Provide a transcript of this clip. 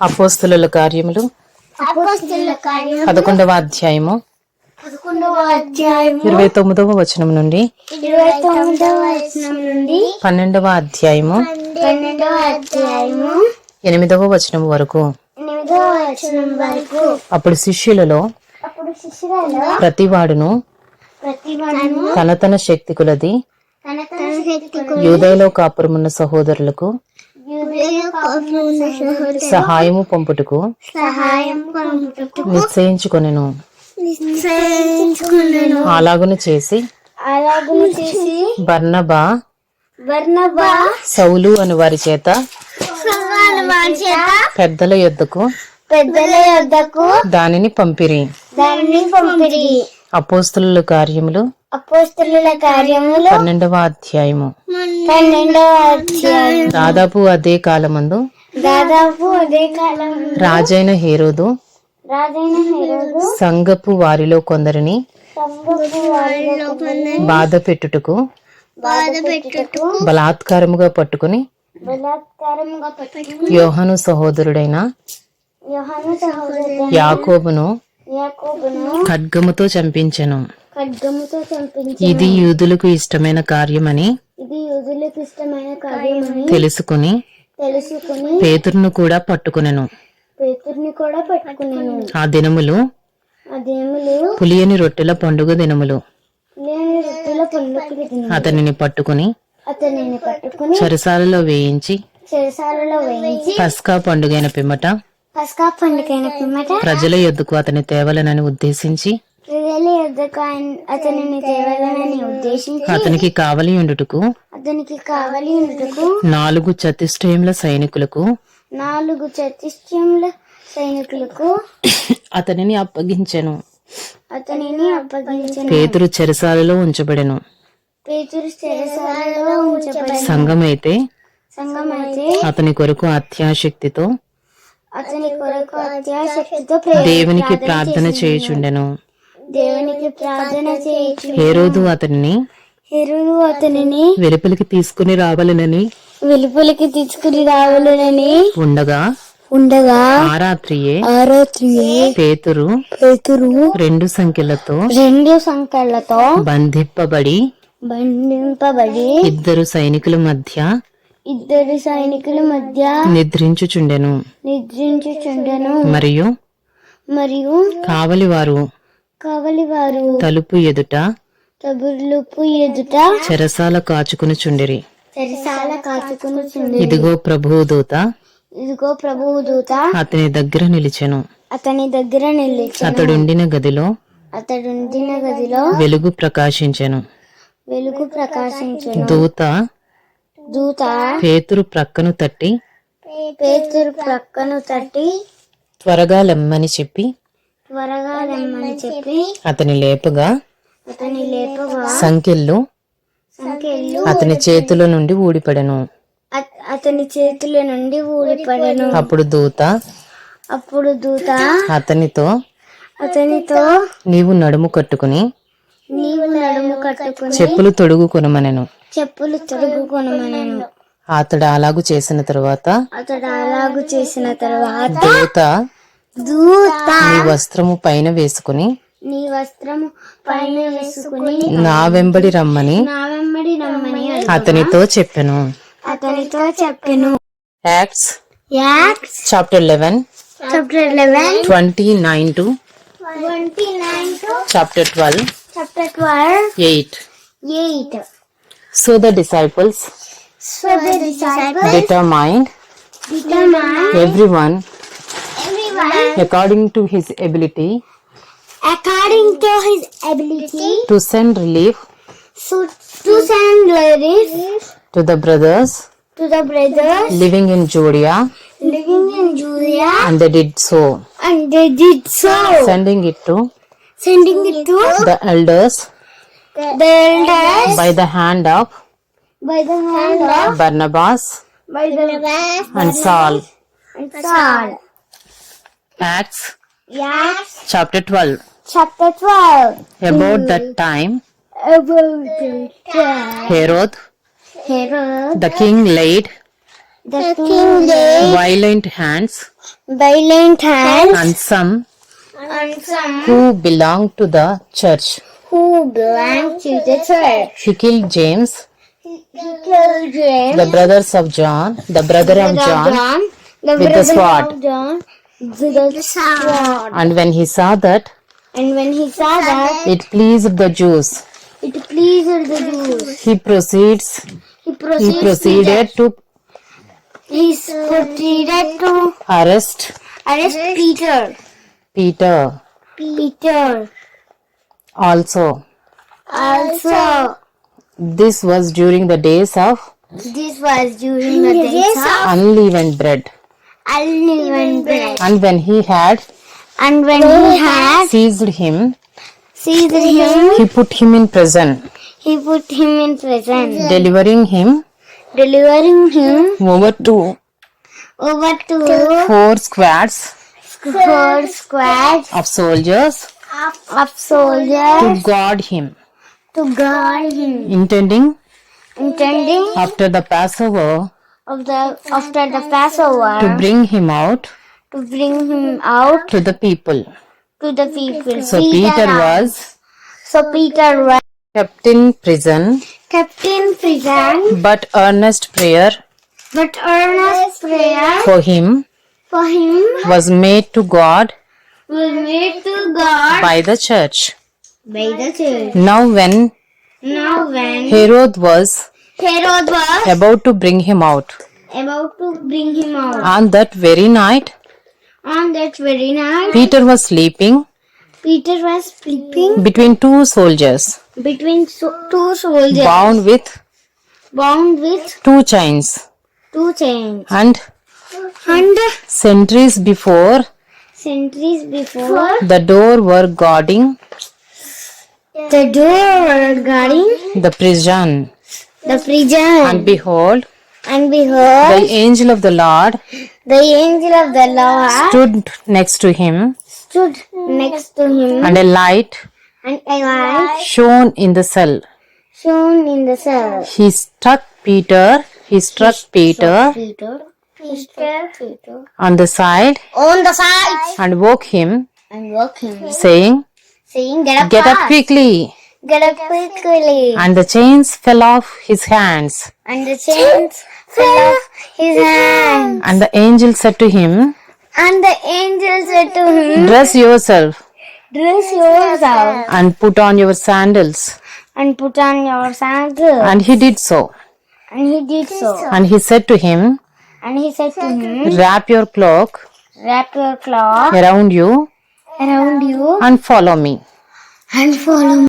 అపోస్తుల కార్యములు. పదకొండవ అధ్యాయము. ఇరవై తొమ్మిదవ వచనం నుండి. పన్నెండవ అధ్యాయము. ఎనిమిదవ వచనం వరకు. అప్పుడు శిష్యులలో ప్రతివాడును తన తన శక్తి కొలది యూదయలో కాపురమున్న సహోదరులకు సహాయము పంపుటకు నిశ్చయించుకొనెను. అలాగును చేసి అలాగును చేసి బర్నబా వర్ణబా సౌలు అని వారి చేత సంఘాల వారి చేత పెద్దల యొద్దకు పెద్దల యొద్దకు దానిని పంపిరి. దానిని పంపిరి. అపోస్తుల కార్యములు అపోస్తుల కార్యములు పన్నెండవ అధ్యాయము. పన్నెండవ అధ్యాయం దాదాపు అదే కాలమందు దాదాపు అదే కాలం రాజైన హేరోదు రాజైన హెరోదు సంగపు వారిలో కొందరిని వారిలో బాధ పెట్టుటకు బాధ పెట్టుటకు బలాత్కారముగా పట్టుకుని బలాత్కారముగా యోహను సహోదరుడైన యోహాను సహోదరు యాకోబును యాకోబును ఖడ్గముతో చంపించెను. ఖడ్గముతో చంపించి ఇది యూదులకు ఇష్టమైన కార్యమని ఇది యూదులకు ఇష్టమైన కార్యమని తెలుసుకుని తెలుసుకుని పేతురును కూడా పట్టుకునెను. పేతుర్ని కూడా ఆ దినములు అదేములు పులియని రొట్టెల పండుగ దినములు. లేని రొట్టెల పండుగ అతనిని పట్టుకుని అతనిని పట్టుకుని చెరసాలలో వేయించి చెరసాలలో వేయించి పస్కా పండుగైన పిమ్మట పస్కా పండుగైన పిమ్మట ప్రజల యొద్దకు అతని తేవలనని ఉద్దేశించి అతనిని తేవాలని ఉద్దేశించి అతనికి కావలి ఉండుటకు అతనికి కావలి ఉండుటకు నాలుగు చతుష్టయముల సైనికులకు నాలుగు చతుష్టముల సైనికులకు అతనిని అప్పగించెను. అతనిని అప్పగించిన. పేతురు చెరసాలలో ఉంచబడెను. పేతురు చెరసాలలో ఉంచబడి సంఘమైతే సంఘమైతే అతని కొరకు అత్యాశక్తితో అతని కొరకు అత్యాశక్తితో దేవునికి ప్రార్థన చేయుచుండెను. దేవునికి ప్రార్థన చేయొచ్చు హేరోదు అతనిని హెరుడు అతనిని వెలుపలికి తీసుకుని రావాలనని వెలుపలికి తీసుకుని రావాలని ఉండగా ఉండగా ఆ రాత్రియే ఆ రాత్రి పేతురు పేతురు రెండు సంఖ్యలతో రెండు సంఖ్యలతో బంధింపబడి బంధింపబడి ఇద్దరు సైనికుల మధ్య ఇద్దరు సైనికుల మధ్య నిద్రించుచుండెను. నిద్రించుచుండెను. మరియు మరియు కావలి వారు కవలి వారు తలుపు ఎదుట తగులుపు ఎదుట చెరసాల కాచుకుని చుండిరి. చెరసాల కాచుకుని చుండి ఇదిగో ప్రభువు దూత. ఇదిగో ప్రభువు దూత. అతని దగ్గర నిలిచెను. అతని దగ్గర నిలిచి అతడుండిన గదిలో అతడుండిన గదిలో వెలుగు ప్రకాశించెను. వెలుగు ప్రకాశించను. దూత దూత పేతురు ప్రక్కను తట్టి పేతురు ప్రక్కను తట్టి త్వరగా లెమ్మని చెప్పి త్వరగా రమ్మని చెప్పి అతని లేపగా అతని లేపగా సంకెళ్ళు సంఖ్యలు అతని చేతిలో నుండి ఊడిపడెను. అత- అతని చేతుల నుండి ఊడిపడెను. అప్పుడు దూత అప్పుడు దూత అతనితో అతనితో నీవు నడుము కట్టుకుని నీవు నడుము కట్టుకుని చెప్పులు తొడుగు కొనమనెను చెప్పులు తొడుగుకొనమనను. అతడు అలాగు చేసిన తరువాత అతడు అలాగు చేసిన తర్వాత దూత దూత వస్త్రము పైన వేసుకుని నీ వస్త్రము పైన వేసుకుని నా వెంబడి రమ్మని నా వెంబడి రమ్మని. అతనితో చెప్పెను. అతనితో చెప్పెను. Acts Acts chapter eleven chapter eleven twenty nine to twenty nine to chapter twelve chapter twelve eight. Eight. So the disciples so the disciples determined determined everyone according to his ability. According to his ability. To send relief. So to send relief. To the brothers. To the brothers. Living in Judea. Living in Judea. And they did so. And they did so. Sending it to sending it to the elders. the elders. By the hand of by the hand of Barnabas by the and Saul. And Saul. Acts Yes, chapter 12 chapter 12. about hmm. that time About the time Herod Herod the king laid The king laid violent hands violent hands on some on some who belonged to the church. who belonged to the church. He killed James, He killed James, the brothers of John, the brother of brother John, the with the brother sword. of John, with the sword. and when he saw that And when he saw that it pleased the Jews, it pleased the Jews, he proceeds he proceeds he proceeded, proceeded to he proceeded to arrest arrest Peter. Peter Peter also. also. This was during the days of This was during the days of unleavened bread. And when he had And when he had seized him, seized him, he put him in prison, he put him in prison, delivering him delivering him over to over to four squads four squads of soldiers of soldiers to guard him, to guard him, intending intending after the Passover of the after the Passover to bring him out to bring him out to the people. to the people. So Peter uh, was so Peter was kept in prison, kept in prison, but earnest prayer but earnest prayer for him for him was made to God was made to God by the church. by the church. Now, when Now when Herod was Herod was about to bring him out, about to bring him out, on that very night, on that very night, Peter was sleeping Peter was sleeping between two soldiers, between so- two soldiers. Bound with bound with two chains, two chains. And and sentries before sentries before the door were guarding the door were guarding the prison. The prison. And behold, And behold, the angel of the Lord the angel of the Lord stood next to him, stood next to him, and a light and a light shone in the cell. shone in the cell. He struck Peter, he struck Peter Peter, Peter, Peter, on the side on the side and woke him, and woke him, saying, saying, "Get up, Get up quickly. Get up quickly." And the chains fell off his hands. And the chains fell off his hands. And the angel said to him, And the angel said to him, Dress yourself "Dress yourself and put on your sandals. and put on your sandals." And he did so. And he did so. And he said to him, And he said to him, Wrap your cloak "Wrap your cloak. around you around you and follow me. and follow me."